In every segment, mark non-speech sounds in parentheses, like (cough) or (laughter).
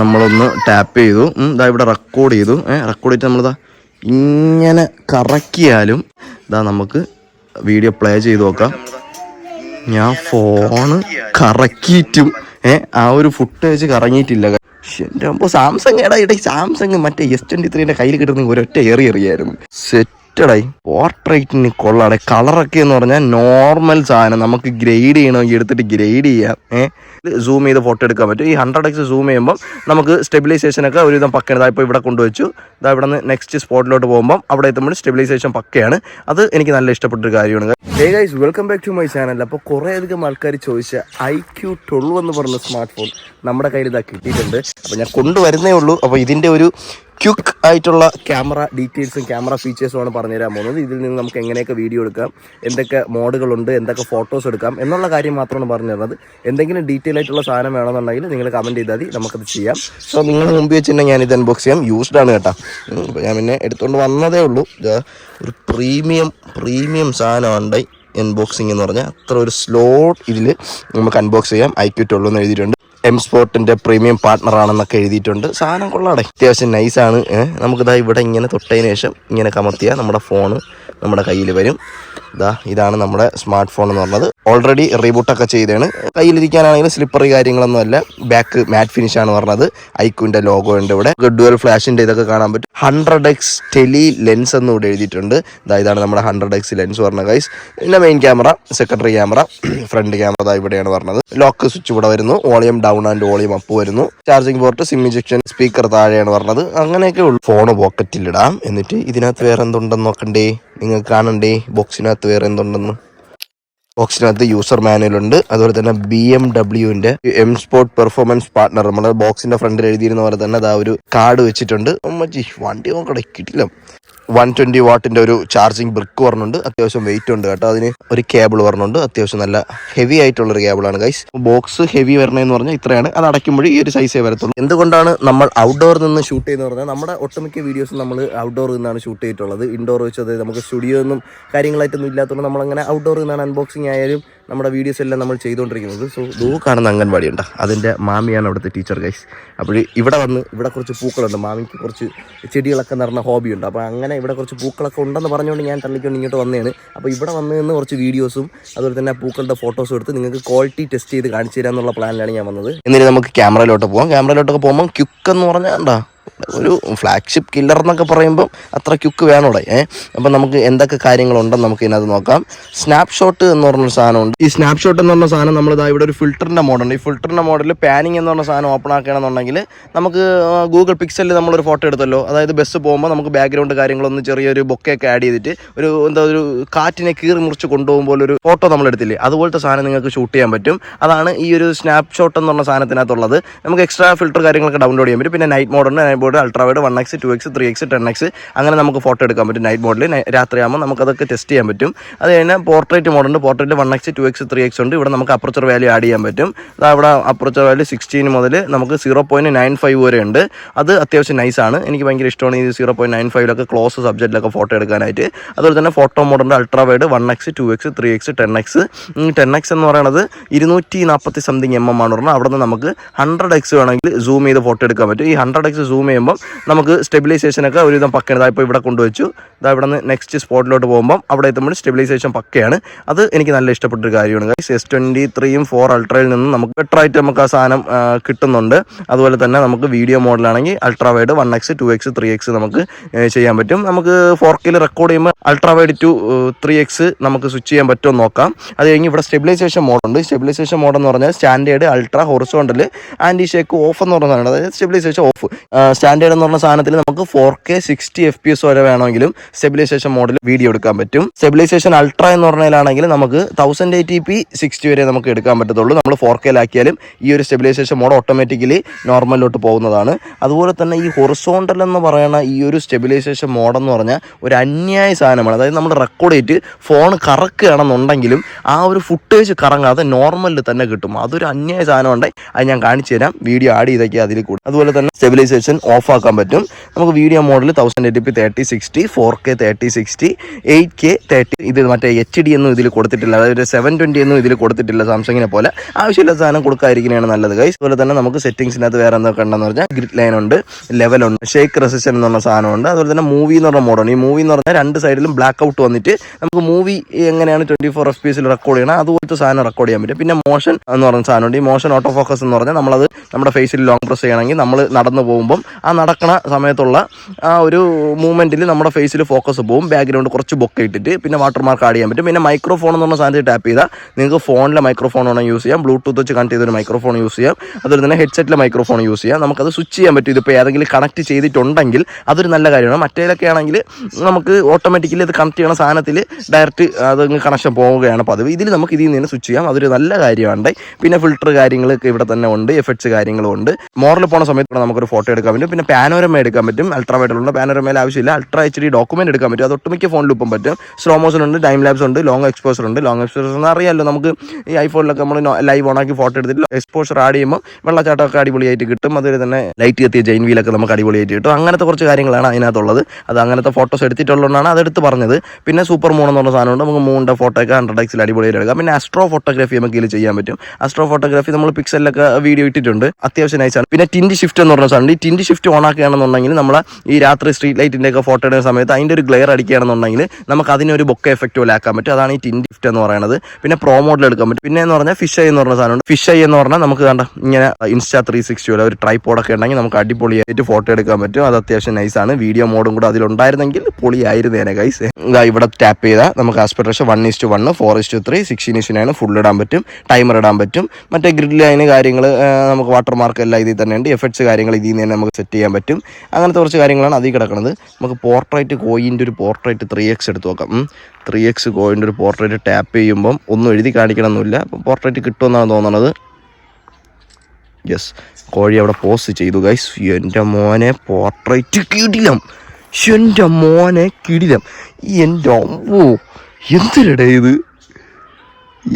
നമ്മളൊന്ന് ടാപ്പ് ചെയ്തു. ഇതാ ഇവിടെ റെക്കോർഡ് ചെയ്തു. റെക്കോർഡ് ചെയ്തിട്ട് നമ്മളിതാ ഇങ്ങനെ കറക്കിയാലും ഇതാ നമുക്ക് വീഡിയോ പ്ലേ ചെയ്ത് നോക്കാം. ഞാൻ ഫോണ് കറക്കിയിട്ടും ഏ ആ ഒരു ഫുട്ടേജ് കറങ്ങിയിട്ടില്ല. എന്റെ അപ്പൊ സാംസങ് എടാ ഇടയ്ക്ക് സാംസങ് മറ്റേ എസ് ട്വന്റി ത്രീന്റെ കയ്യിൽ കിട്ടുന്ന ഒരൊറ്റ ഏറി എറിയായിരുന്നു. സെറ്റഡായി പോർട്രേറ്റിന് കൊള്ളാടെ കളറൊക്കെ എന്ന് പറഞ്ഞാൽ നോർമൽ സാധനം. നമുക്ക് ഗ്രേഡ് ചെയ്യണമെങ്കിൽ എടുത്തിട്ട് ഗ്രേഡ് ചെയ്യാം. ഏഹ് സൂം ചെയ്ത് ഫോട്ടോ എടുക്കാൻ പറ്റും. ഈ ഹൺഡ്രഡ് എക്സ് സൂം ചെയ്യുമ്പോൾ നമുക്ക് സ്റ്റെബിലൈസേഷൻ ഒക്കെ ഒരുവിധം പക്കയാണ്. ഇതാ ഇവിടെ കൊണ്ടുവച്ചു. ഇതാ ഇവിടെ നിന്ന് നെക്സ്റ്റ് സ്പോട്ടിലോട്ട് പോകുമ്പോൾ അവിടെ എത്തുമ്പോൾ സ്റ്റെബിലൈസേഷൻ പക്കയാണ്. അത് എനിക്ക് നല്ല ഇഷ്ടപ്പെട്ടൊരു കാര്യമാണ്. Hey guys welcome back to my channel അപ്പോൾ കുറേ അധികം ആൾക്കാർ ചോദിച്ച ഐ ക്യൂ ട്വൽവ് എന്ന് പറഞ്ഞ സ്മാർട്ട് ഫോൺ നമ്മുടെ കയ്യിൽ ഇതാ കിട്ടിയിട്ടുണ്ട്. അപ്പോൾ ഞാൻ കൊണ്ടുവരുന്നേ ഉള്ളൂ. അപ്പോൾ ഇതിന്റെ ഒരു ക്യുക്ക് ആയിട്ടുള്ള ക്യാമറ ഡീറ്റെയിൽസും ക്യാമറ ഫീച്ചേഴ്സും ആണ് പറഞ്ഞുതരാൻ പോകുന്നത്. ഇതിൽ നിന്ന് നമുക്ക് എങ്ങനെയൊക്കെ വീഡിയോ എടുക്കാം എന്തൊക്കെ മോഡുകളുണ്ട് എന്തൊക്കെ ഫോട്ടോസ് എടുക്കാം എന്നുള്ള കാര്യം മാത്രമാണ് പറഞ്ഞു തരുന്നത് എന്തെങ്കിലും ഡീറ്റെയിൽ ആയിട്ടുള്ള സാധനം വേണമെന്നുണ്ടെങ്കിൽ നിങ്ങൾ കമന്റ് ചെയ്താൽ മതി നമുക്കത് ചെയ്യാം. സോ നിങ്ങൾ മുമ്പ് വെച്ചിട്ടുണ്ടെങ്കിൽ ഞാൻ ഇത് അൺബോക്സ് ചെയ്യാം. യൂസ്ഡ് ആണ് കേട്ടോ. ഞാൻ പിന്നെ എടുത്തുകൊണ്ട് വന്നതേ ഉള്ളൂ. ഒരു പ്രീമിയം പ്രീമിയം സാധനമുണ്ട് അൺബോക്സിംഗ് എന്ന് പറഞ്ഞാൽ. അത്ര ഒരു സ്ലോട്ട് ഇതിൽ നമുക്ക് അൺബോക്സ് ചെയ്യാം. ഐക്യൂട്ടുള്ളൂ എന്ന് എഴുതിയിട്ടുണ്ട്. എം സ്പോർട്ടിന്റെ പ്രീമിയം പാർട്ണർ ആണെന്നൊക്കെ എഴുതിയിട്ടുണ്ട്. സാധനം കൊള്ളാടെ അത്യാവശ്യം നൈസാണ് നമുക്കിതാ ഇവിടെ ഇങ്ങനെ തൊട്ടതിന് ശേഷം ഇങ്ങനെ കമർത്തിയാൽ നമ്മുടെ ഫോണ് നമ്മുടെ കയ്യിൽ വരും. ഇതാ ഇതാണ് നമ്മുടെ സ്മാർട്ട് ഫോൺ എന്ന് പറഞ്ഞത്. ഓൾറെഡി റീബൂട്ടൊക്കെ ചെയ്തതാണ്. കയ്യിലിരിക്കാനാണെങ്കിലും സ്ലിപ്പറി കാര്യങ്ങളൊന്നും അല്ല. ബാക്ക് മാറ്റ് ഫിനിഷ് ആണ് പറഞ്ഞത്. ഐക്യൂന്റെ ലോഗോ ഉണ്ട് ഇവിടെ. ഡുവൽ ഫ്ലാഷിന്റെ ഇതൊക്കെ കാണാൻ പറ്റും. ഹൺഡ്രഡ് എക്സ് ടെലി ലെൻസ് എന്ന് ഇവിടെ എഴുതിയിട്ടുണ്ട്. ഇതാ ഇതാണ് നമ്മുടെ ഹൺഡ്രഡ് എക്സ് ലെൻസ് പറഞ്ഞ ഗൈസ് പിന്നെ main camera secondary camera front camera ഇതാ ഇവിടെയാണ് പറഞ്ഞത്. ലോക്ക് സ്വിച്ച് ഇവിടെ വരുന്നു. Volume down and volume up വരുന്നു. Charging port sim injection speaker താഴെയാണ് പറഞ്ഞത്. അങ്ങനെയൊക്കെ ഉള്ളു. ഫോൺ പോക്കറ്റിലിടാം എന്നിട്ട് ഇതിനകത്ത് വേറെ എന്തുണ്ടെന്ന് നോക്കണ്ടേ? നിങ്ങൾക്ക് കാണണ്ടേ? ബോക്സിനകത്ത് വേറെ എന്തുണ്ടെന്ന്? ബോക്സിനകത്ത് യൂസർ മാനുവൽ ഉണ്ട്. അതുപോലെ തന്നെ ബി എം ഡബ്ല്യുവിന്റെ എം സ്പോർട്ട് പെർഫോമൻസ് പാർട്ണർ നമ്മുടെ ബോക്സിന്റെ ഫ്രണ്ടിൽ എഴുതിയിരുന്ന പോലെ തന്നെ അതാ ഒരു കാർഡ് വെച്ചിട്ടുണ്ട്. വണ്ടി നോക്കടെ കിട്ടില്ല. വൺ ട്വന്റി വാട്ടിന്റെ ഒരു ചാർജിങ് ബ്രിക്ക് പറഞ്ഞുണ്ട്. അത്യാവശ്യം വെയിറ്റ് ഉണ്ട് കേട്ടോ. അതിന് ഒരു കേബിൾ പറഞ്ഞുണ്ട്. അത്യാവശ്യം നല്ല ഹെവി ആയിട്ടുള്ള ഒരു കേബിളാണ് ഗൈസ് ബോക്സ് ഹെവി വരണമെന്ന് പറഞ്ഞാൽ ഇത്രയാണ്. അത് അടയ്ക്കുമ്പോൾ ഈ ഒരു സൈസേ വരത്തുള്ളൂ. എന്തുകൊണ്ടാണ് നമ്മൾ ഔട്ട്ഡോർ നിന്ന് ഷൂട്ട് ചെയ്യുന്നത് പറഞ്ഞാൽ നമ്മുടെ ഒട്ടുമിക്ക വീഡിയോസ് നമ്മൾ ഔട്ട്ഡോറിൽ നിന്നാണ് ഷൂട്ട് ചെയ്തിട്ടുള്ളത്. ഇൻഡോർ വെച്ചത് നമുക്ക് സ്റ്റുഡിയോ ഒന്നും കാര്യങ്ങളായിട്ടൊന്നും ഇല്ലാത്തതുകൊണ്ട് നമ്മളങ്ങനെ ഔട്ട്ഡോറിൽ നിന്നാണ് അൺബോക്സിങ് ആയാലും നമ്മുടെ വീഡിയോസ് എല്ലാം നമ്മൾ ചെയ്തുകൊണ്ടിരിക്കുന്നത്. സോ ദൂ കാണുന്ന അംഗൻവാടി ഉണ്ട്? അതിന്റെ മാമിയാണ് അവിടുത്തെ ടീച്ചർ ഗൈസ് അപ്പോൾ ഇവിടെ വന്ന് ഇവിടെ കുറച്ച് പൂക്കളുണ്ട്. മാമിക്ക് കുറച്ച് ചെടികളൊക്കെ നിറഞ്ഞ ഹോബിയുണ്ട് അപ്പോൾ അങ്ങനെ ഇവിടെ കുറച്ച് പൂക്കളൊക്കെ ഉണ്ടെന്ന് പറഞ്ഞുകൊണ്ട് ഞാൻ തള്ളിക്കൊണ്ട് ഇങ്ങോട്ട് വന്നതാണ് അപ്പോൾ ഇവിടെ വന്ന് നിന്ന് കുറച്ച് വീഡിയോസും അതുപോലെ തന്നെ പൂക്കളുടെ ഫോട്ടോസും എടുത്ത് നിങ്ങൾക്ക് ക്വാളിറ്റി ടെസ്റ്റ് ചെയ്ത് കാണിച്ചു തരാമെന്നുള്ള പ്ലാനിലാണ് ഞാൻ വന്നത്. എന്നിട്ട് നമുക്ക് ക്യാമറയിലോട്ട് പോകാം ക്യാമറയിലോട്ടൊക്കെ പോകുമ്പോൾ ക്യുക്ക് എന്ന് പറഞ്ഞാൽ എന്താ? ഒരു ഫ്ലാഗ്ഷിപ്പ് കില്ലർ എന്നൊക്കെ പറയുമ്പം അത്ര ക്യുക്ക് വേണോടെ ഏഹ് അപ്പം നമുക്ക് എന്തൊക്കെ കാര്യങ്ങളുണ്ടെന്ന് നമുക്ക് ഇതിനകത്ത് നോക്കാം. സ്നാപ്ഷോട്ട് എന്ന് പറഞ്ഞൊരു സാധനമുണ്ട്. ഈ സ്നാപ്ഷോട്ട് എന്ന് പറഞ്ഞ സാധനം നമ്മൾ ഇതാ ഇവിടെ ഒരു ഫിൽറ്ററിന്റെ മോഡൽ ഈ ഫിൽറ്ററിന്റെ മോഡൽ പാനിങ് എന്ന് പറഞ്ഞ സാധനം ഓപ്പൺ ആക്കുകയാണെന്നുണ്ടെങ്കിൽ നമുക്ക് ഗൂഗിൾ പിക്സലിൽ നമ്മളൊരു ഫോട്ടോ എടുത്തല്ലോ. അതായത് ബസ് പോകുമ്പോൾ നമുക്ക് ബാക്ക്ഗ്രൗണ്ട് കാര്യങ്ങളൊന്ന് ചെറിയൊരു ബൊക്കെയൊക്കെ ആഡ് ചെയ്തിട്ട് ഒരു എന്താ ഒരു കാറ്റിനെ കീറി മുറിച്ച് കൊണ്ടുപോകുമ്പോൾ ഒരു ഫോട്ടോ നമ്മൾ എടുത്തില്ലേ അതുപോലത്തെ സാധനം നിങ്ങൾക്ക് ഷൂട്ട് ചെയ്യാൻ പറ്റും. അതാണ് ഈ ഒരു സ്നാപ്ഷോട്ട് എന്ന് പറഞ്ഞ സാധനത്തിനകത്തുള്ളത്. നമുക്ക് എക്സ്ട്രാ ഫിൽറ്റർ കാര്യങ്ങളൊക്കെ ഡൗൺലോഡ് ചെയ്യാൻ പറ്റും. പിന്നെ night മോഡുണ്ട് night mode ultra wide one x two x three x ten x അങ്ങനെ നമുക്ക് ഫോട്ടോ എടുക്കാൻ പറ്റും നൈറ്റ് മോഡിൽ രാത്രിയാകുമ്പോൾ നമുക്കതൊക്കെ ടെസ്റ്റ് ചെയ്യാൻ പറ്റും. അത് കഴിഞ്ഞാൽ portrait മോഡുണ്ട് portrait one x two x three x ഉണ്ട്. ഇവിടെ നമുക്ക് അപ്പർച്ചർ വാല്യൂ ആഡ് ചെയ്യാൻ പറ്റും. ദാ ഇവിടെ അപ്പർച്ചർ വാല്യൂ സിക്സ്റ്റീൻ മുതൽ നമുക്ക് സീറോ പോയിന്റ് നയൻ ഫൈവ് വരെ ഉണ്ട്. അത് അത്യാവശ്യം നൈസാണ് എനിക്ക് ഭയങ്കര ഇഷ്ടമാണ് ഈ സീറോ പോയിന്റ് നയൻ ഫൈവിലൊക്കെ ക്ലോസ് സബ്ജക്റ്റിലൊക്കെ ഫോട്ടോ എടുക്കാനായിട്ട്. അതുപോലെ തന്നെ photo മോഡുണ്ട് ultra wide one x two x three x ten x ten x എന്ന് പറയുന്നത് ഇരുന്നൂറ്റി നാൽപ്പത്തി സംതിങ് എം എം ആണ്. പറഞ്ഞാൽ അവിടെ നിന്ന് നമുക്ക് ഹൺഡ്രഡ് എക്സ് വേണമെങ്കിൽ സൂം ചെയ്ത് ഫോട്ടോ എടുക്കാൻ പറ്റും. ഈ ഹൺഡ്രഡ് എക്സ് സൂം ചെയ്യുമ്പോൾ നമുക്ക് സ്റ്റെബിലൈസേഷൻ ഒക്കെ ഒരുവിധം പക്കയാണ്. ഇതാ ഇപ്പോൾ ഇവിടെ കൊണ്ടുവച്ചു. ഇതാ ഇവിടെ നിന്ന് നെക്സ്റ്റ് സ്പോട്ടിലോട്ട് പോകുമ്പം അവിടെ എത്തുമ്പോൾ സ്റ്റെബിലൈസേഷൻ പക്കയാണ്. അത് എനിക്ക് നല്ല ഇഷ്ടപ്പെട്ടൊരു കാര്യമാണ്. ഗൈസ് എസ് ട്വന്റി ത്രീയും ഫോർ അൾട്രയിൽ നിന്നും നമുക്ക് ബെറ്റർ ആയിട്ട് നമുക്ക് ആ സാധനം കിട്ടുന്നുണ്ട്. അതുപോലെ തന്നെ നമുക്ക് video മോഡലാണെങ്കിൽ ultra wide one x two x three x നമുക്ക് ചെയ്യാൻ പറ്റും. നമുക്ക് ഫോർ കെയിൽ റെക്കോർഡ് ചെയ്യുമ്പോൾ ultra wide two three x നമുക്ക് സ്വിച്ച് ചെയ്യാൻ പറ്റുമോ നോക്കാം. അത് കഴിഞ്ഞ് ഇവിടെ സ്റ്റെബിലൈസേഷൻ മോഡുണ്ട് സ്റ്റെബിലൈസേഷൻ മോഡ് എന്ന് പറഞ്ഞാൽ standard ultra horizontal anti shake off എന്ന് പറഞ്ഞതാണ് അതായത് സ്റ്റെബിലൈസേഷൻ ഓഫ് സ്റ്റാൻഡേർഡ് എന്ന് പറഞ്ഞ സാധനത്തിൽ നമുക്ക് four K sixty F P S വരെ വേണമെങ്കിലും സ്റ്റെബിലൈസേഷൻ മോഡിൽ വീഡിയോ എടുക്കാൻ പറ്റും. സ്റ്റെബിലൈസേഷൻ അൾട്രാ എന്ന് പറഞ്ഞാലാണെങ്കിൽ നമുക്ക് തൗസൻഡ് എയ്റ്റി പി സിക്സ്റ്റി വരെ നമുക്ക് എടുക്കാൻ പറ്റത്തുള്ളൂ. നമ്മൾ ഫോർ കെയിലാക്കിയാലും ഈ ഒരു സ്റ്റെബിലൈസേഷൻ മോഡ് ഓട്ടോമാറ്റിക്കലി നോർമലിലോട്ട് പോകുന്നതാണ്. അതുപോലെ തന്നെ ഈ ഹൊറിസോണ്ടൽ എന്ന് പറയുന്ന ഈ ഒരു സ്റ്റെബിലൈസേഷൻ മോഡെന്ന് പറഞ്ഞാൽ ഒരു അന്യായ സാധനമാണ്. അതായത് നമ്മൾ റെക്കോർഡ് ചെയ്തിട്ട് ഫോൺ കറക്കുകയാണെന്നുണ്ടെങ്കിലും ആ ഒരു ഫുട്ടേജ് കറങ്ങാതെ നോർമലിൽ തന്നെ കിട്ടും. അതൊരു അന്യായ സാധനം ഉണ്ടെങ്കിൽ അത് ഞാൻ കാണിച്ചു തരാം വീഡിയോ ആഡ് ചെയ്തൊക്കെ അതിൽ കൂടും. അതുപോലെ തന്നെ സ്റ്റെബിലൈസേഷൻ ഓഫ് ആക്കാൻ പറ്റും. നമുക്ക് video model thousand eighty P thirty sixty four K thirty sixty eight K thirty ഇത് മറ്റേ എച്ച് ഡി ഒന്നും ഇതിൽ കൊടുത്തിട്ടില്ല. അതായത് സെവൻ ട്വന്റി ഒന്നും ഇതിൽ കൊടുത്തിട്ടില്ല സാംസങ്ങിനെ പോലെ. ആവശ്യമില്ലാത്ത സാധനം കൊടുക്കാതിരിക്കുന്നതാണ് നല്ലത് ഗൈസ് അതുപോലെ തന്നെ നമുക്ക് സെറ്റിംഗ്സിനകത്ത് വേറെ എന്തൊക്കെ ഉണ്ടെന്ന് പറഞ്ഞാൽ ഗ്രിഡ് ലൈൻ ഉണ്ട് ലെവലുണ്ട് ഷേക്ക് റെസിഷൻ എന്ന് പറഞ്ഞ സാധനമുണ്ട് അതുപോലെ തന്നെ മൂവി എന്ന് പറഞ്ഞ മോഡാണ് ഈ മൂവി എന്ന് പറഞ്ഞാൽ രണ്ട് സൈഡിലും ബ്ലാക്ക് ഔട്ട് വന്നിട്ട് നമുക്ക് മൂവി എങ്ങനെയാണ് twenty four F P record ചെയ്യണം അതുപോലത്തെ സാധനം റെക്കോർഡ് ചെയ്യാൻ പറ്റും. പിന്നെ മോഷൻ എന്ന് പറഞ്ഞ സാധനമുണ്ട് ഈ മോഷൻ ഓട്ടോ ഫോക്കസ് എന്ന് പറഞ്ഞാൽ നമ്മളത് നമ്മുടെ ഫേസിൽ ലോങ് പ്രസ് ചെയ്യണമെങ്കിൽ നമ്മൾ നടന്നു പോകുമ്പം ആ നടക്കണ സമയത്തുള്ള ആ ഒരു മൂവ്മെന്റിൽ നമ്മുടെ ഫേസിൽ ഫോക്കസ് പോകും ബാക്ക്ഗ്രൗണ്ട് കുറച്ച് ബൊക്കെ ഇട്ടിട്ട് പിന്നെ വാട്ടർ മാർക്ക് ആഡ് ചെയ്യാൻ പറ്റും. പിന്നെ മൈക്രോഫോൺ എന്ന് പറഞ്ഞ സാധനത്തിൽ ടാപ്പ് ചെയ്താൽ നിങ്ങൾക്ക് ഫോണിലെ മൈക്രോഫോൺ വേണം യൂസ് ചെയ്യാം. ബ്ലൂടൂത്ത് വെച്ച് കണക്ട് ചെയ്തൊരു മൈക്രോഫോൺ യൂസ് ചെയ്യാം. അതുപോലെ തന്നെ ഹെഡ്സെറ്റിലെ മൈക്രോഫോൺ യൂസ് ചെയ്യാം. നമുക്കത് സ്വിച്ച് ചെയ്യാൻ പറ്റും. ഇതിപ്പോൾ ഏതെങ്കിലും കണക്ട് ചെയ്തിട്ടുണ്ടെങ്കിൽ അതൊരു നല്ല കാര്യമാണ്. മറ്റേതൊക്കെ ആണെങ്കിൽ നമുക്ക് ഓട്ടോമാറ്റിക്കലി അത് കണക്ട് ചെയ്യണ സാധനത്തിൽ ഡയറക്റ്റ് അത് കണക്ഷൻ പോവുകയാണ് പതിവ്. ഇതിൽ നമുക്ക് ഇതിൽ നിന്ന് സ്വിച്ച് ചെയ്യാം. അതൊരു നല്ല കാര്യമാണ് പിന്നെ ഫിൽറ്റർ കാര്യങ്ങളൊക്കെ ഇവിടെ തന്നെ ഉണ്ട്. എഫക്ട്സ് കാര്യങ്ങളും ഉണ്ട്. മോറിൽ പോണ സമയത്ത് നമുക്കൊരു ഫോട്ടോ എടുക്കാൻ പറ്റും പിന്നെ പാനോരമ എടുക്കാൻ പറ്റും. അൾട്രാ വൈഡിലുള്ള പാനോരമയിൽ ആവശ്യമില്ല. അൾട്രാ എച്ച് ഡി ഡോക്യുമെന്റ് എടുക്കാൻ പറ്റും. അത് ഒട്ടുമിക്ക ഫോണിലും ഇപ്പം പറ്റും. സ്ലോ മോഷൻ ഉണ്ട് ടൈം ലാബ്സ് ഉണ്ട് ലോങ് എക്സ്പോസർ ഉണ്ട്. ലോങ് എക്സ്പോസർ എന്ന് അറിയാമല്ലോ നമുക്ക് ഈ ഐഫോണിലൊക്കെ നമ്മൾ ലൈവ് ഓണാക്കി ഫോട്ടോ എടുത്തിട്ട് എക്സ്പോഷർ ആഡ് ചെയ്യുമ്പോൾ വെള്ളച്ചാട്ടമൊക്കെ അടിപൊളിയായിട്ട് കിട്ടും. അതുപോലെ തന്നെ ലൈറ്റ് കത്തിയ ജൈൻ വീലൊക്കെ നമുക്ക് അടിപൊളിയായിട്ട് കിട്ടും. അങ്ങനത്തെ കുറച്ച് കാര്യങ്ങളാണ് അതിനകത്തുള്ളത്. അത് അങ്ങനത്തെ ഫോട്ടോസ് എടുത്തിട്ടുള്ളതുകൊണ്ടാണ് അതെടുത്ത് പറഞ്ഞത്. പിന്നെ സൂപ്പർ മൂൺ എന്ന് പറഞ്ഞ സാധനമുണ്ട്. നമുക്ക് മൂണിന്റെ ഫോട്ടോ ഒക്കെ ഹൺഡ്രഡ് എക്സിൽ അടിപൊളിയായിട്ട് എടുക്കാം. പിന്നെ അസ്ട്രോ ഫോട്ടോഗ്രാഫി നമുക്ക് ഇതിൽ ചെയ്യാൻ പറ്റും. അസ്ട്രോ ഫോട്ടോഗ്രാഫി നമ്മൾ പിക്സലിലൊക്കെ വീഡിയോ ഇട്ടിട്ടുണ്ട്. അത്യാവശ്യം നൈസാണ് പിന്നെ ടിൻഡ് ഷിഫ്റ്റ് എന്ന് പറഞ്ഞ സാധനം ഈ ടിൻഡ് ഷിഫ്റ്റ് ഓൺ ആക്കുകയാണെന്നുണ്ടെങ്കിൽ നമ്മൾ ഈ രാത്രി സ്ട്രീറ്റ് ലൈറ്റിന്റെ ഒക്കെ ഫോട്ടോ എടുക്കുന്ന സമയത്ത് അതിന്റെ ഒരു ഗ്ലെയർ അടിക്കുകയാണെന്നുണ്ടെങ്കിൽ നമുക്ക് അതിനൊരു ബൊക്ക എഫക്റ്റ് പോലെ ആക്കാൻ പറ്റും. അതാണ് ഈ ടിൻ ലിഫ്റ്റ് എന്ന് പറയുന്നത്. പിന്നെ പ്രോ മോഡിൽ എടുക്കാൻ പറ്റും. പിന്നെ എന്ന് പറഞ്ഞാൽ ഫിഷ് എന്ന് പറഞ്ഞ സാധനമുണ്ട്. ഫിഷ് ഐ എന്ന് പറഞ്ഞാൽ നമുക്ക് കണ്ട ഇങ്ങനെ ഇൻസ്റ്റാ ത്രീ സിക്സ്റ്റി പോലെ ഒരു ട്രൈപ്പോഡൊക്കെ ഉണ്ടെങ്കിൽ നമുക്ക് അടിപൊളിയായിട്ട് ഫോട്ടോ എടുക്കാൻ പറ്റും. അത് അത്യാവശ്യം നൈസാണ് വീഡിയോ മോഡും കൂടെ അതിലുണ്ടായിരുന്നെങ്കിൽ പൊളിയായിരുന്നേനെ ഗൈസ് ഇതാ ഇവിടെ ടാപ്പ് ചെയ്താൽ നമുക്ക് aspect one is to one four is to three sixteen is to full ഇടാൻ പറ്റും. ടൈമർ ഇടാൻ പറ്റും. മറ്റേ ഗ്രിഡ് ലൈന് കാര്യങ്ങൾ നമുക്ക് വാട്ടർ മാർക്ക് എല്ലാം ഇതിൽ തന്നെ ഉണ്ട് എഫക്ട്സ് കാര്യങ്ങൾ ഇതിൽ നിന്ന് തന്നെ നമുക്ക് സെറ്റ് ചെയ്യാൻ പറ്റും. അങ്ങനത്തെ കുറച്ച് കാര്യങ്ങളാണ് അതിൽ കിടക്കുന്നത് നമുക്ക് പോർട്രേറ്റ് കോയിന്റെ ഒരു പോർട്രേറ്റ് ത്രീ എക്സ് എടുത്ത് നോക്കാം. ത്രീ എക്സ് കോയിന്റെ ഒരു പോർട്രേറ്റ് ടാപ്പ് ചെയ്യുമ്പം ഒന്നും എഴുതി കാണിക്കണമെന്നില്ല. അപ്പം പോർട്രേറ്റ് കിട്ടുമെന്നാണ് തോന്നുന്നത് യെസ് കോഴി അവിടെ പോസ് ചെയ്തു ഗൈസ് എന്റെ മോനെ പോർട്രേറ്റ് കിടിലം. എന്റെ മോനെ കിടിലം. എന്റെ അമ്മോ എന്തിനടേ ഇത്?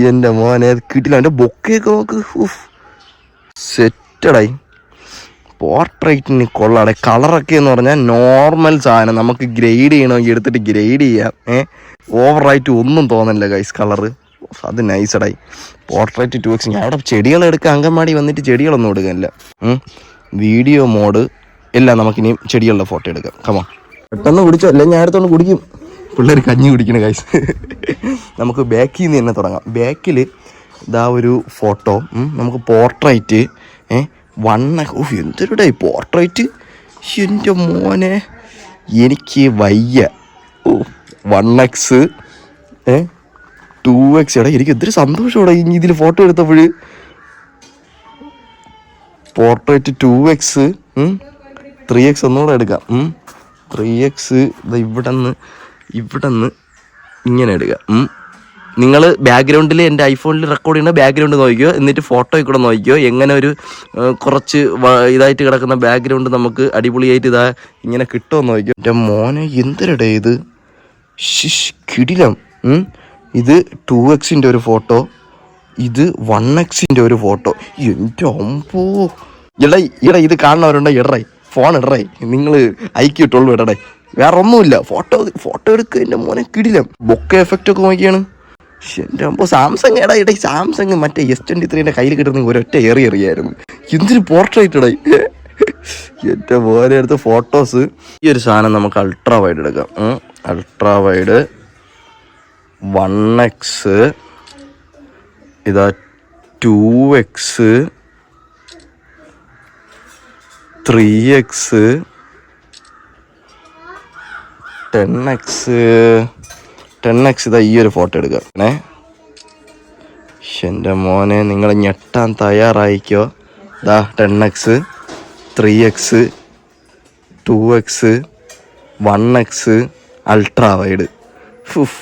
എന്റെ മോനെ കിടിലം. എന്റെ ബൊക്കെയൊക്കെ നോക്ക്. സെറ്റടായി പോർട്രേറ്റിന് കൊള്ളാടെ കളറൊക്കെ എന്ന് പറഞ്ഞാൽ നോർമൽ സാധനം. നമുക്ക് ഗ്രേഡ് ചെയ്യണമെങ്കിൽ എടുത്തിട്ട് ഗ്രേഡ് ചെയ്യാം. ഏ? ഓവറായിട്ട് ഒന്നും തോന്നില്ല ഗൈസ് കളറ് അത് നൈസടായി പോർട്രേറ്റ് ടു എക്സ് ഞാൻ അവിടെ ചെടികൾ എടുക്കാൻ അങ്കമാടി വന്നിട്ട് ചെടികളൊന്നും എടുക്കാനില്ല വീഡിയോ മോഡ് എല്ലാം നമുക്കിനിയും ചെടികളുടെ ഫോട്ടോ എടുക്കാം. കമാ പെട്ടെന്ന് കുടിച്ചോ. അല്ല ഞാൻ അടുത്തോണ്ട് കുടിക്കും. പിള്ളേർ കഞ്ഞി കുടിക്കണ ഗൈസ് (laughs) നമുക്ക് ബാക്കിൽ നിന്ന് തന്നെ തുടങ്ങാം. ബാക്കിൽ ഇതാ ഒരു ഫോട്ടോ നമുക്ക് പോർട്രേറ്റ് ഏ? വണ്ണ ഓ പോർട്രേറ്റ് എന്റെ മോനെ എനിക്ക് വയ്യ. ഓ വൺ എക്സ് ഏ ടു എക്സ് എടാ എനിക്ക് എന്തൊരു സന്തോഷമാണ് ഇനി ഇതിൽ ഫോട്ടോ എടുത്തപ്പോൾ portrait two x three x ഒന്നുകൂടെ എടുക്കാം. ത്രീ എക്സ് ഇവിടെ നിന്ന് ഇവിടെ നിന്ന് ഇങ്ങനെ എടുക്കാം. നിങ്ങൾ ബാക്ക്ഗ്രൗണ്ടിൽ എന്റെ ഐഫോണിൽ റെക്കോർഡ് ചെയ്യുന്ന ബാക്ക്ഗ്രൗണ്ട് നോക്കിയോ എന്നിട്ട് ഫോട്ടോ കൂടെ നോക്കിയോ എങ്ങനെ ഒരു കുറച്ച് ഇതായിട്ട് കിടക്കുന്ന ബാക്ക്ഗ്രൗണ്ട് നമുക്ക് അടിപൊളിയായിട്ട് ഇതാ ഇങ്ങനെ കിട്ടുമെന്ന് നോക്കിയോ എന്റെ മോനെ എന്തിനടേ ഇത്? ഷിഷ് കിടിലം. ഇത് ടു എക്സിന്റെ ഒരു ഫോട്ടോ ഇത് വൺ എക്സിന്റെ ഒരു ഫോട്ടോ എന്റെ അമ്പോ. ഇട ഇട ഇത് കാണുന്നവരുണ്ടോ ഇടറേ. ഫോൺ ഇടറേ. നിങ്ങൾ ഐക്യട്ടുള്ളൂ ഇടടേ വേറെ ഒന്നുമില്ല ഫോട്ടോ ഫോട്ടോ എടുക്കുക എന്റെ മോനെ കിടിലം. ബൊക്കെ എഫക്റ്റ് ഒക്കെ നോക്കിയാണ്. എന്റെ അമ്പോ സാംസങ് എടാ ഇടേ സാംസങ് മറ്റേ എസ് ട്വന്റി ത്രീന്റെ കയ്യിൽ കിട്ടുന്ന ഒരൊറ്റ എറി എറിയായിരുന്നു. എന്തൊരു പോർട്രേറ്റ് ഇടായി എന്റെ മോനെ എടുത്ത ഫോട്ടോസ് ഈ ഒരു സാധനം നമുക്ക് അൾട്രാ വൈഡ് എടുക്കാം. അൾട്രാ വൈഡ് വൺ എക്സ് ഇതാ two x three x ten x ten x ഇതാ ഈ ഒരു ഫോട്ടോ എടുക്കുക. ഏ? എന്റെ മോനെ നിങ്ങൾ ഞെട്ടാൻ തയ്യാറായിക്കോ. ഇതാ ten x three x two x one x ultra wide. ഫുഫ്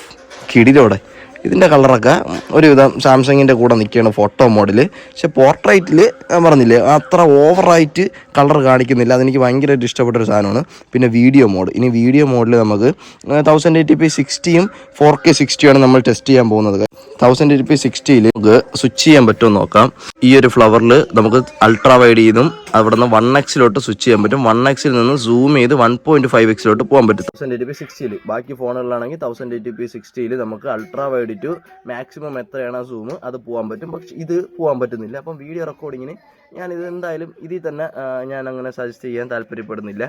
കിടിലോടെ. ഇതിന്റെ കളറൊക്കെ ഒരുവിധം സാംസങ്ങിന്റെ കൂടെ നിൽക്കുകയാണ് ഫോട്ടോ മോഡൽ പക്ഷെ പോർട്രേറ്റിൽ ഞാൻ പറഞ്ഞില്ലേ അത്ര ഓവറായിട്ട് കളർ കാണിക്കുന്നില്ല. അതെനിക്ക് ഭയങ്കരമായിട്ട് ഇഷ്ടപ്പെട്ട ഒരു സാധനമാണ്. പിന്നെ വീഡിയോ മോഡ്. ഇനി വീഡിയോ മോഡിൽ നമുക്ക് തൗസൻഡ് എയ്റ്റി പി സിക്സ്റ്റിയും ഫോർ കെ സിക്സ്റ്റിയാണ് നമ്മൾ ടെസ്റ്റ് ചെയ്യാൻ പോകുന്നത്. തൗസൻഡ് എയ്റ്റി പി സിക്സ്റ്റിയിൽ നമുക്ക് സ്വിച്ച് ചെയ്യാൻ പറ്റുമോ എന്ന് നോക്കാം. ഈ ഒരു ഫ്ലവറിൽ നമുക്ക് അൾട്രാ വൈഡ് ചെയ്തും അവിടെ നിന്ന് വൺ എക്സിലോട്ട് സ്വിച്ച് ചെയ്യാൻ പറ്റും. വൺ എക്സിൽ നിന്ന് സൂം ചെയ്ത് വൺ പോയിന്റ് ഫൈവ് എക്സിലോട്ട് പോകാൻ പറ്റും. തൗസൻഡ് എയ്റ്റി പി സിക്സ്റ്റിയിൽ ബാക്കി ഫോണുകളിലാണെങ്കിൽ തൗസൻഡ് എയ്റ്റി പി സിക്സ്റ്റിയിൽ നമുക്ക് അൾട്രാ വൈഡ് ടു മാക്സിമം എത്രയാണ് സൂം അത് പോകാൻ പറ്റും. പക്ഷെ ഇത് പോകാൻ പറ്റുന്നില്ല. അപ്പം വീഡിയോ റെക്കോർഡിങ്ങിന് ഞാനിത് എന്തായാലും ഇതിൽ തന്നെ ഞാൻ അങ്ങനെ സജസ്റ്റ് ചെയ്യാൻ താല്പര്യപ്പെടുന്നില്ല.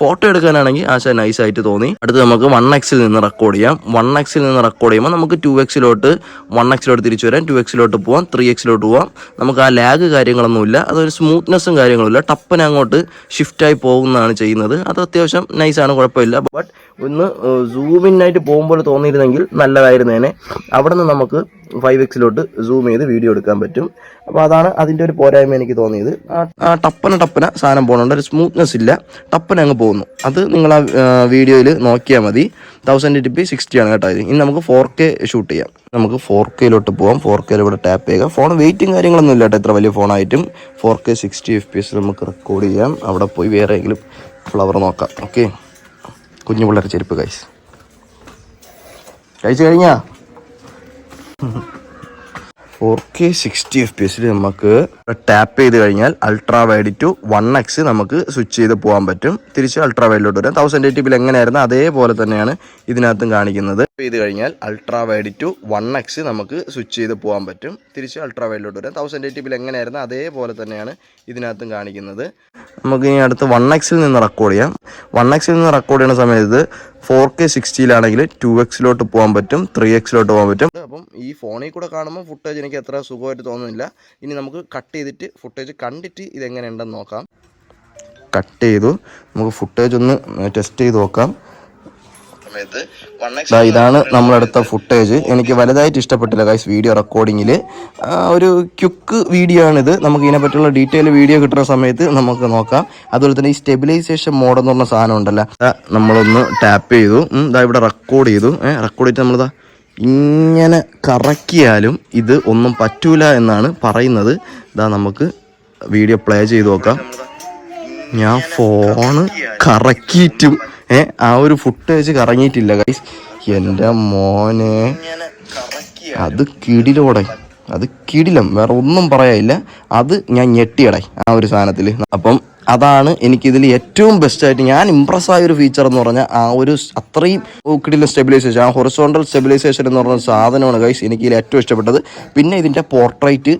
ഫോട്ടോ എടുക്കാനാണെങ്കിൽ ആശ നൈസായിട്ട് തോന്നി. അടുത്ത് നമുക്ക് വൺ എക്സിൽ നിന്ന് റെക്കോർഡ് ചെയ്യാം. വൺ എക്സിൽ നിന്ന് റെക്കോർഡ് ചെയ്യുമ്പോൾ നമുക്ക് ടു എക്സിലോട്ട് വൺ എക്സിലോട്ട് തിരിച്ചു വരാം. ടു എക്സിലോട്ട് പോവാം. ത്രീ എക്സിലോട്ട് പോവാം. നമുക്ക് ആ ലാഗ് കാര്യങ്ങളൊന്നുമില്ല അതൊരു സ്മൂത്ത്നെസ്സും കാര്യങ്ങളുമില്ല ടപ്പൻ അങ്ങോട്ട് ഷിഫ്റ്റായി പോകുന്നതാണ് ചെയ്യുന്നത്. അത് അത്യാവശ്യം നൈസാണ് കുഴപ്പമില്ല. ബട്ട് ഒന്ന് സൂമിനായിട്ട് പോകുമ്പോൾ തോന്നിയിരുന്നെങ്കിൽ നല്ലതായിരുന്നേനെ. അവിടെ നിന്ന് നമുക്ക് ഫൈവ് എക്സിലോട്ട് സൂം ചെയ്ത് വീഡിയോ എടുക്കാൻ പറ്റും. അപ്പോൾ അതാണ് അതിന്റെ ഒരു പോരായ്മ എനിക്ക് തോന്നിയത്. ആ- ടപ്പന ടപ്പന സാധനം പോകുന്നുണ്ട് ഒരു സ്മൂത്ത്നെസ് ഇല്ല. ടപ്പന അങ്ങ് പോകുന്നു. അത് നിങ്ങൾ ആ വീഡിയോയിൽ നോക്കിയാൽ മതി. തൗസൻഡ് ടി പി സിക്സ്റ്റി ആണ് കേട്ടോ ഇനി നമുക്ക് ഫോർ കെ ഷൂട്ട് ചെയ്യാം. നമുക്ക് ഫോർ കെയിലോട്ട് പോകാം ഫോർ കെയിൽ ഇവിടെ ടാപ്പ് ചെയ്യുക ഫോൺ വെയിറ്റും കാര്യങ്ങളൊന്നും ഇല്ല കേട്ടോ ഇത്ര വലിയ ഫോണായിട്ടും four K sixty F P S നമുക്ക് റെക്കോർഡ് ചെയ്യാം. അവിടെ പോയി വേറെ ഫ്ലവർ നോക്കാം. ഓക്കെ കുഞ്ഞു പിള്ളേർ ചെരുപ്പ് കൈസ് കഴിച്ചു കഴിഞ്ഞാ? Four K sixty F P എസിൽ നമുക്ക് ടാപ്പ് ചെയ്ത് കഴിഞ്ഞാൽ ultra wide two one x നമുക്ക് സ്വിച്ച് ചെയ്ത് പോകാൻ പറ്റും. തിരിച്ച് അൾട്രാ വൈഡിലോട്ട് വരാം. തൗസൻഡ് എയ്റ്റി പിയിൽ എങ്ങനെയായിരുന്നു? അതേപോലെ തന്നെയാണ് ഇതിനകത്തും കാണിക്കുന്നത്. ചെയ്ത് കഴിഞ്ഞാൽ ultra wide two one x നമുക്ക് സ്വിച്ച് ചെയ്ത് പോകാൻ പറ്റും. തിരിച്ച് അൾട്രാ വൈഡിലോട്ട് വരാം. തൗസൻഡ് എയ്റ്റി പിയിൽ എങ്ങനെയായിരുന്നു? അതേപോലെ തന്നെയാണ് ഇതിനകത്തും കാണിക്കുന്നത്. നമുക്ക് ഇനി അടുത്ത് വൺ എക്സിൽ നിന്ന് റെക്കോർഡ് ചെയ്യാം. വൺ എക്സിൽ നിന്ന് റെക്കോർഡ് ചെയ്യുന്ന സമയത്ത് ഫോർ കെ സിക്സ്റ്റിയിലാണെങ്കിൽ ടു എക്സിലോട്ട് പോകാൻ പറ്റും ത്രീ എക്സിലോട്ട് പോകാൻ പറ്റും. അപ്പം ഈ ഫോണിൽ കൂടെ കാണുമ്പോൾ ഫുട്ടേജ് എനിക്ക് അത്ര സുഖമായിട്ട് തോന്നുന്നില്ല. ഇനി നമുക്ക് കട്ട് ചെയ്തിട്ട് ഫുട്ടേജ് കണ്ടിട്ട് ഇതെങ്ങനെയുണ്ടെന്ന് നോക്കാം. കട്ട് ചെയ്തു. നമുക്ക് ഫുട്ടേജ് ഒന്ന് ടെസ്റ്റ് ചെയ്ത് നോക്കാം. ദാ ഇതാണ് നമ്മളെടുത്ത ഫുട്ടേജ് എനിക്ക് വലുതായിട്ട് ഇഷ്ടപ്പെട്ടില്ല ഗൈസ് വീഡിയോ റെക്കോർഡിങ്ങിൽ ഒരു ക്യുക്ക് വീഡിയോ ആണിത്. നമുക്ക് ഇതിനെ ഇതിനെപ്പറ്റിയുള്ള ഡീറ്റെയിൽ വീഡിയോ കിട്ടുന്ന സമയത്ത് നമുക്ക് നോക്കാം. അതുപോലെ തന്നെ ഈ സ്റ്റെബിലൈസേഷൻ മോഡ് എന്ന് പറഞ്ഞ സാധനം ഉണ്ടല്ലോ. നമ്മളൊന്ന് ടാപ്പ് ചെയ്തു. ഇതാ ഇവിടെ റെക്കോർഡ് ചെയ്തു. റെക്കോർഡ് ചെയ്തിട്ട് നമ്മളിതാ ഇങ്ങനെ കറക്കിയാലും ഇത് ഒന്നും പറ്റൂല എന്നാണ് പറയുന്നത്. ഇതാ നമുക്ക് വീഡിയോ പ്ലേ ചെയ്ത് നോക്കാം. ഞാൻ ഫോണ് കറക്കിയിട്ടും ഏ ആ ഒരു ഫുട്ടേജ് കറങ്ങിയിട്ടില്ല ഗൈസ് എന്റെ മോനെ. അത് കിടിലോടെ. അത് കിടിലം വേറെ ഒന്നും പറയാനില്ല. അത് ഞാൻ ഞെട്ടിയടായി ആ ഒരു സാധനത്തിൽ അപ്പം അതാണ് എനിക്കിതിൽ ഏറ്റവും ബെസ്റ്റായിട്ട് ഞാൻ ഇമ്പ്രസ് ആയ ഒരു ഫീച്ചർ എന്ന് പറഞ്ഞാൽ ആ ഒരു അത്രയും കിടിലം സ്റ്റെബിലൈസേഷൻ ആ ഹൊറിസോണ്ടൽ സ്റ്റെബിലൈസേഷൻ എന്ന് പറഞ്ഞ സാധനമാണ് ഗൈസ് എനിക്ക് ഇതിൽ ഏറ്റവും ഇഷ്ടപ്പെട്ടത്. പിന്നെ ഇതിന്റെ പോർട്രേറ്റ്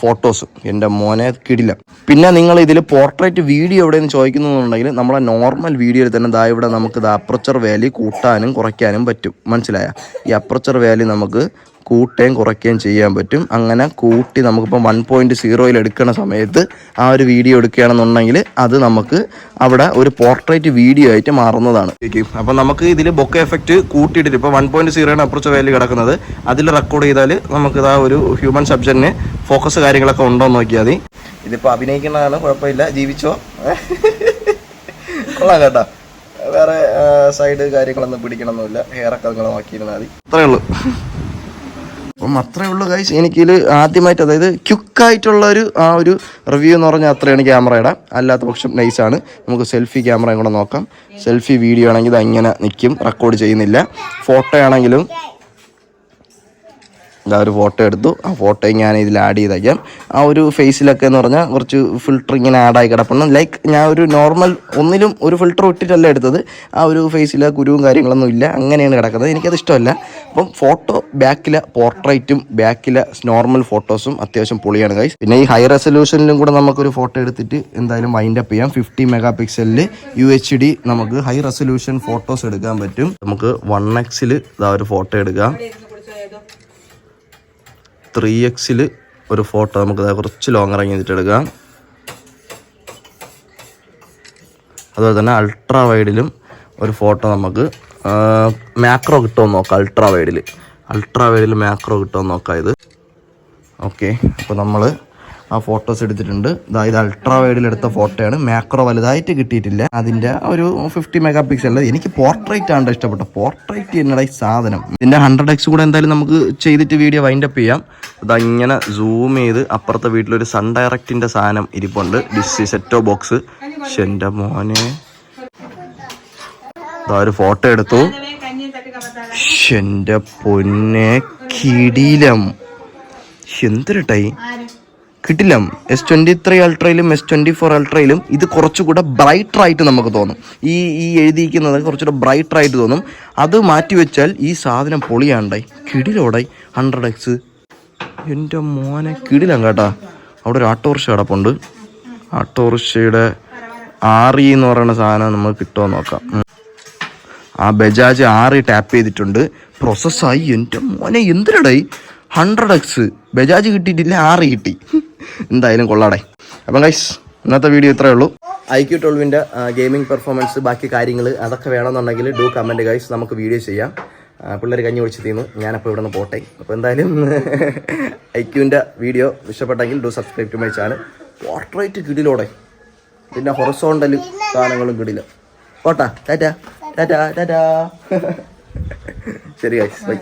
ഫോട്ടോസ് എന്റെ മോനെ കിടില. പിന്നെ നിങ്ങൾ ഇതിൽ പോർട്രേറ്റ് വീഡിയോ എവിടെയെന്ന് ചോദിക്കുന്നുണ്ടെങ്കിൽ നമ്മളെ നോർമൽ വീഡിയോയിൽ തന്നെ ദാ ഇവിടെ നമുക്ക് ഇത് അപ്രച്ചർ വാല്യൂ കൂട്ടാനും കുറയ്ക്കാനും പറ്റും. മനസ്സിലായ? ഈ അപ്രച്ചർ വാല്യൂ നമുക്ക് കൂട്ടുകയും കുറയ്ക്കുകയും ചെയ്യാൻ പറ്റും. അങ്ങനെ കൂട്ടി നമുക്കിപ്പോൾ വൺ പോയിന്റ് സീറോയിൽ എടുക്കുന്ന സമയത്ത് ആ ഒരു വീഡിയോ എടുക്കുകയാണെന്നുണ്ടെങ്കിൽ അത് നമുക്ക് അവിടെ ഒരു പോർട്രേറ്റ് വീഡിയോ ആയിട്ട് മാറുന്നതാണ്. അപ്പം നമുക്ക് ഇതിൽ ബൊക്ക എഫക്റ്റ് കൂട്ടിയിട്ടിട്ട് ഇപ്പോൾ വൺ പോയിന്റ് സീറോയാണ് അപ്രോച്ച് വാല്യൂ കിടക്കുന്നത്. അതിൽ റെക്കോർഡ് ചെയ്താൽ നമുക്ക് ഇതാ ഒരു ഹ്യൂമൻ സബ്ജക്റ്റിന് ഫോക്കസ് കാര്യങ്ങളൊക്കെ ഉണ്ടോ എന്ന് നോക്കിയാൽ മതി. ഇതിപ്പോൾ അഭിനയിക്കുന്നതാണ് കുഴപ്പമില്ല. ജീവിച്ചോ? കൊള്ളാം കേട്ടോ. വേറെ സൈഡ് കാര്യങ്ങളൊന്നും പിടിക്കണമൊന്നുമില്ല. ഹെയറൊക്കെ നിങ്ങൾ നോക്കിയിരുന്നാൽ മതി. അത്രയേ ഉള്ളൂ. അപ്പം അത്രേ ഉള്ളൂ ഗൈസ് എനിക്കിതിൽ ആദ്യമായിട്ട് അതായത് ക്യുക്കായിട്ടുള്ള ഒരു ആ ഒരു റിവ്യൂ എന്ന് പറഞ്ഞാൽ അത്രയാണ് ക്യാമറയുടെ അല്ലാത്ത പക്ഷം നൈസാണ് നമുക്ക് സെൽഫി ക്യാമറയും കൂടെ നോക്കാം. സെൽഫി വീഡിയോ ആണെങ്കിൽ ഇത് അങ്ങനെ നിൽക്കും റെക്കോർഡ് ചെയ്യുന്നില്ല. ഫോട്ടോ ആണെങ്കിലും ഇതാ ഒരു ഫോട്ടോ എടുത്തു. ആ ഫോട്ടോ ഞാൻ ഇതിൽ ആഡ് ചെയ്തേക്കാം. ആ ഒരു ഫേസിലൊക്കെ എന്ന് പറഞ്ഞാൽ കുറച്ച് ഫിൽറ്റർ ഇങ്ങനെ ആഡായി കിടപ്പണം ലൈക്ക് ഞാൻ ഒരു നോർമൽ ഒന്നിലും ഒരു ഫിൽറ്റർ ഇട്ടിട്ടല്ല എടുത്തത്. ആ ഒരു ഫേസിൽ കുരുവും കാര്യങ്ങളൊന്നും ഇല്ല. അങ്ങനെയാണ് കിടക്കുന്നത്. എനിക്കത് ഇഷ്ടമല്ല. അപ്പം ഫോട്ടോ ബാക്കിലെ പോർട്രേറ്റും ബാക്കിലെ നോർമൽ ഫോട്ടോസും അത്യാവശ്യം പൊളിയാണ് ഗൈസ് പിന്നെ ഈ ഹൈ റെസൊല്യൂഷനിലും കൂടെ നമുക്കൊരു ഫോട്ടോ എടുത്തിട്ട് എന്തായാലും വൈൻഡ് അപ്പ് ചെയ്യാം. ഫിഫ്റ്റി മെഗാ പിക്സലിൽ യു എച്ച് ഡി നമുക്ക് ഹൈ റെസൊല്യൂഷൻ ഫോട്ടോസ് എടുക്കാൻ പറ്റും. നമുക്ക് വൺ എക്സിൽ ഇതാ ഒരു ഫോട്ടോ എടുക്കാം. ത്രീ എക്സിൽ ഒരു ഫോട്ടോ നമുക്ക് കുറച്ച് ലോങ് ഇറങ്ങി നിന്നിട്ട് എടുക്കാം. അതുപോലെ തന്നെ അൾട്രാ വൈഡിലും ഒരു ഫോട്ടോ നമുക്ക് മാക്രോ കിട്ടുമോ നോക്കാം അൾട്രാ വൈഡിൽ അൾട്രാ വൈഡിൽ മാക്രോ കിട്ടുമോ നോക്കാം ഇത്. ഓക്കെ അപ്പോൾ നമ്മൾ ആ ഫോട്ടോസ് എടുത്തിട്ടുണ്ട്. ഇതാ അൾട്രാ വൈഡിൽ എടുത്ത ഫോട്ടോയാണ് മാക്രോ വലുതായിട്ട് കിട്ടിയിട്ടില്ല. അതിന്റെ ഒരു ഫിഫ്റ്റി മെഗാ പിക്സൽ എനിക്ക് പോർട്രേറ്റ് ആണ് ഇഷ്ടപ്പെട്ട. പോർട്രേറ്റ് എന്നട ഈ സാധനം. ഇതിന്റെ ഹൺഡ്രഡ് എക്സ് കൂടെ എന്തായാലും നമുക്ക് ചെയ്തിട്ട് വീഡിയോ വൈൻഡ് അപ്പ് ചെയ്യാം. ഇതാ ഇങ്ങനെ സൂം ചെയ്ത് അപ്പുറത്തെ വീട്ടിലൊരു സൺ ഡയറക്റ്റിന്റെ സാധനം ഇരിപ്പുണ്ട്. ഡിസ് സെറ്റോ ബോക്സ് പക്ഷെ മോനെ. ഇതാ ഒരു ഫോട്ടോ എടുത്തു. എന്റെ പൊന്നെ കിടീലം. എന്തൊരു ടൈ. കിട്ടില്ല. എസ് ട്വന്റി ത്രീ അൾട്രയിലും എസ് ട്വന്റി ഫോർ അൾട്രയിലും ഇത് കുറച്ചുകൂടെ ബ്രൈറ്റർ ആയിട്ട് നമുക്ക് തോന്നും. ഈ ഈ എഴുതിയിരിക്കുന്നത് കുറച്ചുകൂടെ ബ്രൈറ്റർ ആയിട്ട് തോന്നും. അത് മാറ്റി വെച്ചാൽ ഈ സാധനം പൊളിയാണ്ടായി. കിടിലോടായി. ഹൺഡ്രഡ് എക്സ് എന്റെ മോനെ കിടിലാണ് കേട്ടാ. അവിടെ ഒരു ഓട്ടോറിക്ഷ കിടപ്പുണ്ട്. ഓട്ടോറിക്ഷയുടെ ആറി എന്ന് പറയുന്ന സാധനം നമുക്ക് കിട്ടുമോ നോക്കാം. ആ ബജാജ് ആറ് ടാപ്പ് ചെയ്തിട്ടുണ്ട്. പ്രോസസ്സായി എന്റെ മോനെ എന്തിനടായി ഹൺഡ്രഡ് എക്സ് ബജാജ് കിട്ടിയിട്ടില്ല ആറ് കിട്ടി. എന്തായാലും കൊള്ളാടെ. അപ്പം ഗൈസ് ഇന്നത്തെ വീഡിയോ ഇത്രയേ ഉള്ളൂ. ഐ ക്യു ട്വൽവിന്റെ ഗെയിമിംഗ് പെർഫോമൻസ് ബാക്കി കാര്യങ്ങൾ അതൊക്കെ വേണമെന്നുണ്ടെങ്കിൽ ഡു കമന്റ് ഗൈസ് നമുക്ക് വീഡിയോ ചെയ്യാം. പിള്ളേർ കഞ്ഞി ഒഴിച്ച് തീർന്നു ഞാനപ്പോൾ ഇവിടെ നിന്ന് പോട്ടെ. അപ്പോൾ എന്തായാലും (laughs) ഐ ക്യുവിന്റെ വീഡിയോ ഇഷ്ടപ്പെട്ടെങ്കിൽ do subscribe to my channel portrait കിടിലോടെ. പിന്നെ ഹൊറസോണ്ടൽ സാധനങ്ങളും കിടില. പോട്ടാ ടാറ്റാ ടാറ്റാ ടാറ്റാ. (laughs) ശരി ഗൈസ് ബൈ